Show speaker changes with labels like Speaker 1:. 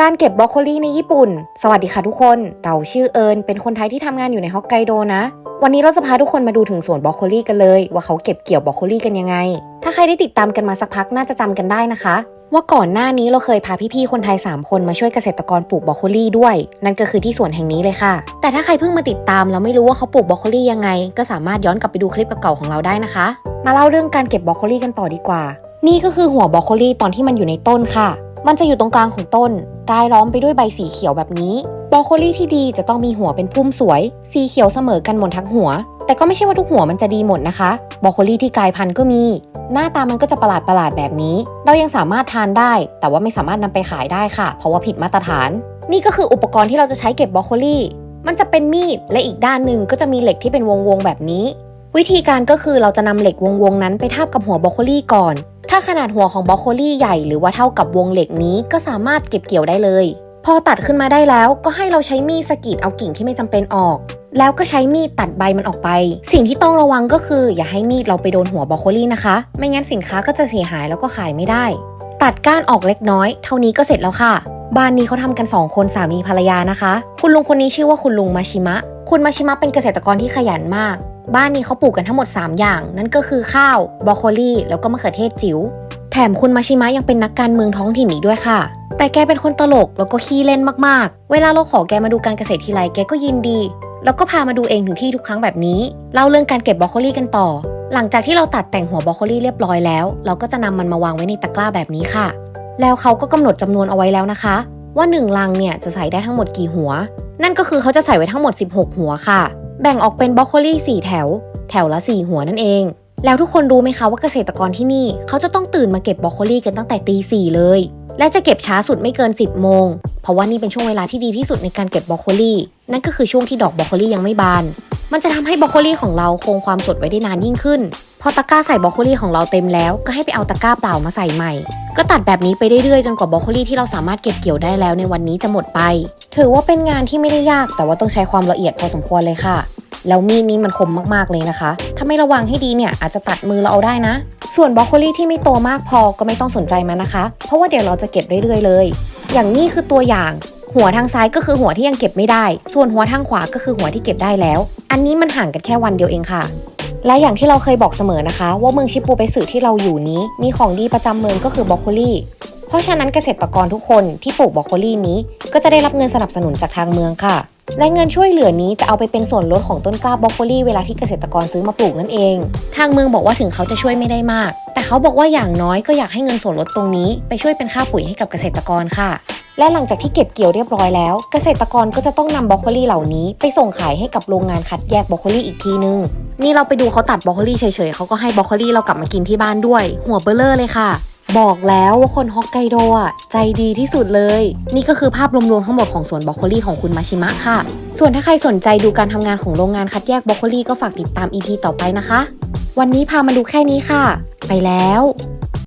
Speaker 1: การเก็บบรอกโคลีในญี่ปุ่น สวัสดีค่ะทุกคน เราชื่อเอิญเป็นคนไทยที่ทำงานอยู่ในฮอกไกโดนะ วันนี้เราจะพาทุกคนมาดูถึงสวนบรอกโคลีกันเลย ว่าเขาเก็บเกี่ยวบรอกโคลีกันยังไง ถ้าใครได้ติดตามกันมาสักพักน่าจะจำกันได้นะคะว่าก่อนหน้านี้เราเคยพาพี่ๆ คนไทย 3 คนมาช่วยเกษตรกรปลูกบรอกโคลีด้วย นั่นก็คือที่สวนแห่งนี้เลยค่ะ แต่ถ้าใครเพิ่งมาติดตามแล้วไม่รู้ว่าเขาปลูกบรอกโคลียังไง ก็สามารถย้อนกลับไปดูคลิปเก่าๆของเราได้นะคะ มาเล่าเรื่องการเก็บบรอกโคลีกันต่อดีกว่า นี่ก็คือหัวบรอกโคลีตอนที่มันอยู่ในต้นค่ะ มันจะอยู่ตรงกลางของต้น รายล้อมไปด้วยใบสีเขียวแบบนี้บรอกโคลีที่ดีจะต้องมีหัวเป็นพุ่มสวย สีเขียวเสมอกันหมดทั้งหัว แต่ก็ไม่ใช่ว่าทุกหัวมันจะดีหมดนะคะบรอกโคลีที่กลายพันธุ์ก็มี หน้าตามันก็จะประหลาดประหลาดแบบนี้ เรายังสามารถทานได้ แต่ว่าไม่สามารถนำไปขายได้ค่ะ เพราะว่าผิดมาตรฐาน นี่ก็คืออุปกรณ์ที่เราจะใช้เก็บบรอกโคลีมันจะเป็นมีดและอีกด้านหนึ่งก็จะมีเหล็กที่เป็นวงๆแบบนี้ วิธีการก็คือเราจะนำเหล็กวงๆนั้นไปทาบกับหัวบรอกโคลีก่อน ถ้าขนาดหัวของบรอกโคลีใหญ่หรือว่าเท่ากับวงเหล็กนี้ก็สามารถเก็บเกี่ยวได้เลย พอตัดขึ้นมาได้แล้วก็ให้เราใช้มีดสกิดเอากิ่งที่ไม่จำเป็นออก แล้วก็ใช้มีดตัดใบมันออกไป สิ่งที่ต้องระวังก็คือ อย่าให้มีดเราไปโดนหัวบรอกโคลีนะคะ ไม่งั้นสินค้าก็จะเสียหายแล้วก็ขายไม่ได้ ตัดก้านออกเล็กน้อย เท่านี้ก็เสร็จแล้วค่ะบ้านนี้เขาทำกัน 2 คนสามีภรรยานะคะ คุณลุงคนนี้ชื่อว่าคุณลุงมาชิมะ คุณมาชิมะเป็นเกษตรกรที่ขยันมาก บ้านนี้เขาปลูกกันทั้งหมด 3 อย่าง นั่นก็คือข้าวบรอกโคลีแล้วก็มะเขือเทศจิ๋วแถมคุณมาชิมะยังเป็นนักการเมืองท้องถิ่นอีกด้วยค่ะ แต่แกเป็นคนตลกแล้วก็ขี้เล่นมากๆ เวลาเราขอแกมาดูการเกษตรทีไรแกก็ยินดี แล้วก็พามาดูเองถึงที่ทุกครั้งแบบนี้เล่าเรื่องการเก็บบรอกโคลีกันต่อ หลังจากที่เราตัดแต่งหัวบรอกโคลีเรียบร้อยแล้ว เราก็จะนำมันมาวางไว้ในตะกร้าแบบนี้ค่ะ แล้วเขาก็กำหนดจำนวนเอาไว้แล้วนะคะ ว่า1ลังเนี่ยจะใส่ได้ทั้งหมดกี่หัว นั่นก็คือเขาจะใส่ไว้ทั้งหมด 16 หัวค่ะ แบ่งออกเป็นบรอกโคลี4แถว แถวละ 4 หัวนั่นเอง แล้วทุกคนรู้ไหมคะว่าเกษตรกรที่นี่ เขาจะต้องตื่นมาเก็บบรอกโคลีกันตั้งแต่ตีสี่เลย และจะเก็บช้าสุดไม่เกิน 10 โมง เพราะว่านี่เป็นช่วงเวลาที่ดีที่สุดในการเก็บบรอกโคลีนั่นก็คือช่วงที่ดอกบรอกโคลียังไม่บาน มันจะทำให้บรอกโคลีของเราคงความสดไว้ได้นานยิ่งขึ้น พอตะกร้าใส่บรอกโคลีของเราเต็มแล้วก็ให้ไปเอาตะกร้าเปล่ามาใส่ใหม่ ก็ตัดแบบนี้ไปเรื่อยๆจนกว่าบรอกโคลีที่เราสามารถเก็บเกี่ยวได้แล้วในวันนี้จะหมดไป ถือว่าเป็นงานที่ไม่ได้ยาก แต่ว่าต้องใช้ความละเอียดพอสมควรเลยค่ะ แล้วมีดนี้มันคมมากๆเลยนะคะ ถ้าไม่ระวังให้ดีเนี่ยอาจจะตัดมือเราเอาได้นะ ส่วนบรอกโคลีที่ไม่โตมากพอก็ไม่ต้องสนใจมันนะคะ เพราะว่าเดี๋ยวเราจะเก็บเรื่อยๆเลย อย่างนี้คือตัวอย่าง หัวทางซ้ายก็คือหัวที่ยังเก็บไม่ได้ ส่วนหัวทางขวาก็คือหัวที่เก็บได้แล้ว อันนี้มันห่างกันแค่วันเดียวเองค่ะ และอย่างที่เราเคยบอกเสมอนะคะ ว่าเมืองชิปูไปสื่อที่เราอยู่นี้ มีของดีประจำเมืองก็คือบรอกโคลีเพราะฉะนั้นเกษตรกรทุกคนที่ปลูกบรอกโคลีนี้ ก็จะได้รับเงินสนับสนุนจากทางเมืองค่ะ และเงินช่วยเหลือนี้จะเอาไปเป็นส่วนลดของต้นกล้าบรอกโคลีเวลาที่เกษตรกรซื้อมาปลูกนั่นเอง ทางเมืองบอกว่าถึงเขาจะช่วยไม่ได้มาก แต่เขาบอกว่าอย่างน้อยก็อยากให้เงินส่วนลดตรงนี้ ไปช่วยเป็นค่าปุ๋ยให้กับเกษตรกรค่ะ และหลังจากที่เก็บเกี่ยวเรียบร้อยแล้ว เกษตรกรก็จะต้องนำบรอกโคลีเหล่านี้ ไปส่งขายให้กับโรงงานคัดแยกบรอกโคลีอีกทีนึง นี่เราไปดูเขาตัดบรอกโคลีเฉยๆเขาก็ให้บรอกโคลีเรากลับมากินที่บ้านด้วย หัวเบลเลอร์เลยค่ะ บอกแล้วว่าคนฮอกไกโดอะใจดีที่สุดเลย นี่ก็คือภาพรวมๆทั้งหมดของสวนบรอกโคลีของคุณมาชิมะค่ะ ส่วนถ้าใครสนใจดูการทำงานของโรงงานคัดแยกบรอกโคลีก็ฝากติดตาม EP ต่อไปนะคะ วันนี้พามาดูแค่นี้ค่ะ ไปแล้ว